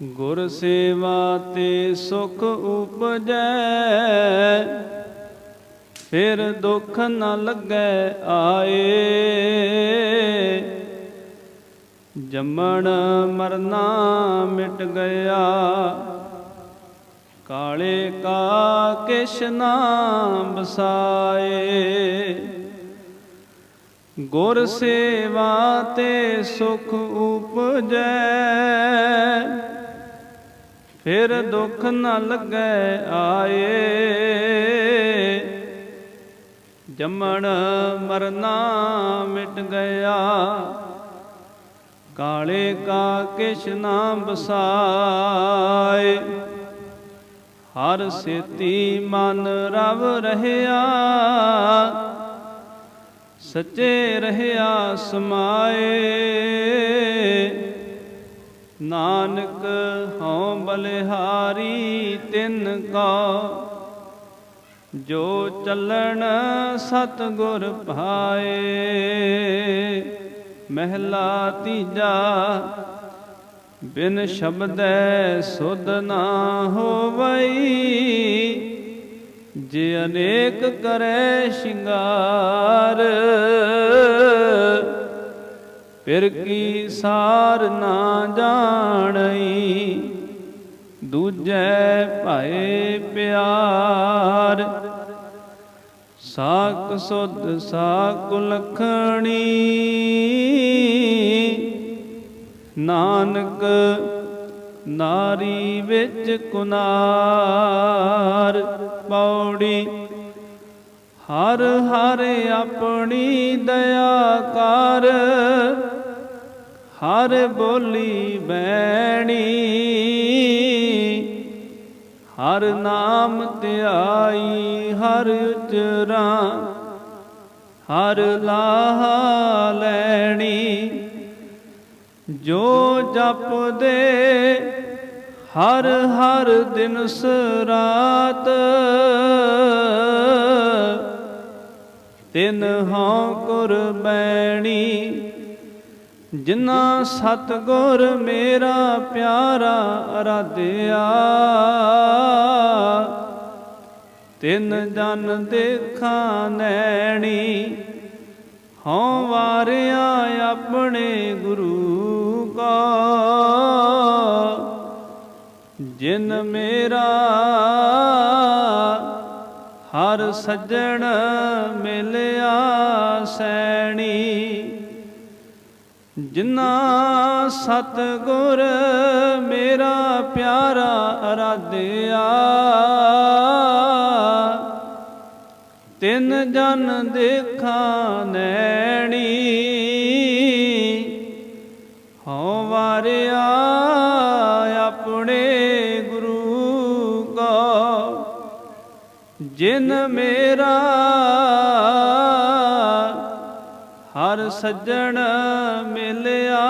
ਗੁਰ ਸੇਵਾ ਤੇ ਸੁਖ ਉਪਜੈ, ਫਿਰ ਦੁੱਖ ਨਾ ਲੱਗੈ ਆਏ। ਜੰਮਣ ਮਰਨਾ ਮਿਟ ਗਿਆ, ਕਾਲੇ ਕਾ ਕਿਛ ਨਾ ਬਸਾਏ ਗੁਰ ਸੇਵਾ ਤੇ ਸੁਖ ਉਪਜੈ ਫਿਰ ਦੁੱਖ ਨ ਲੱਗੈ ਆਏ। ਜੰਮਣ ਮਰਨਾ ਮਿਟ ਗਿਆ। ਕਾਲੇ ਕਾ ਕਿਛ ਨਾ ਬਸਾਏ ਹਰ ਸੇਤੀ ਮਨ ਰਵ ਰਹਿਆ। ਸੱਚੇ ਰਹਿਆ ਸਮਾਏ। ਨਾਨਕ ਹਉ ਬਲਿਹਾਰੀ ਤਿਨ ਕਾ, ਜੋ ਚੱਲਣ ਸਤ ਗੁਰ ਭਾਏ ਮਹਿਲਾ ਤੀਜਾ, ਬਿਨ ਸ਼ਬਦੈ ਸੁਧ ਨਾ ਹੋਵਈ, ਜੇ ਅਨੇਕ ਕਰੈ ਸ਼ਿੰਗਾਰ। ਫਿਰ ਕੀ ਸਾਰ ਨਾ ਜਾਣਈ? ਦੂਜੈ ਭਾਏ ਪਿਆਰ। ਸਾਕ ਸੁਧ ਸਾਕ ਲਖਣੀ। ਨਾਨਕ ਨਾਰੀ ਵਿੱਚ ਕੁਨਾਰ। ਪੌੜੀ ਹਰ ਹਰ ਆਪਣੀ ਦਇਆ ਕਰ। ਹਰ ਬੋਲੀ ਬੈਣੀ, ਹਰ ਨਾਮ ਧਿਆਈ ਹਰ ਉਚਰਾ ਹਰ ਲਾਹ ਲੈਣੀ। ਜੋ ਜਪਦੇ ਹਰ ਹਰ ਦਿਨ ਸਰਾਤ, ਤਿਨ ਹਉ ਕੁਰਬੈਣੀ ਜਿਨਾ ਸਤਗੁਰ ਮੇਰਾ ਪਿਆਰਾ ਅਰਾਧਿਆ। ਤਿੰਨ ਜਨ ਦੇਖਾਂ ਨੈਣੀ, ਹਉ ਵਾਰਿਆ ਆਪਣੇ ਗੁਰੂ ਕਾ। ਜਿਨ ਮੇਰਾ ਹਰ ਸੱਜਣ ਮਿਲਿਆ ਸੈਣੀ ਜਿਨਾ ਸਤ ਗੁਰ ਮੇਰਾ ਪਿਆਰਾ ਅਰਾਧਿਆ, ਤਿੰਨ ਜਨ ਦੇਖਾਂ ਨੈਣੀ, ਹਉ ਵਾਰਿਆ ਆਪਣੇ ਗੁਰੂ ਕਾ, ਜਿਨ ਮੇਰਾ ਹਰ ਸੱਜਣ ਮਿਲਿਆ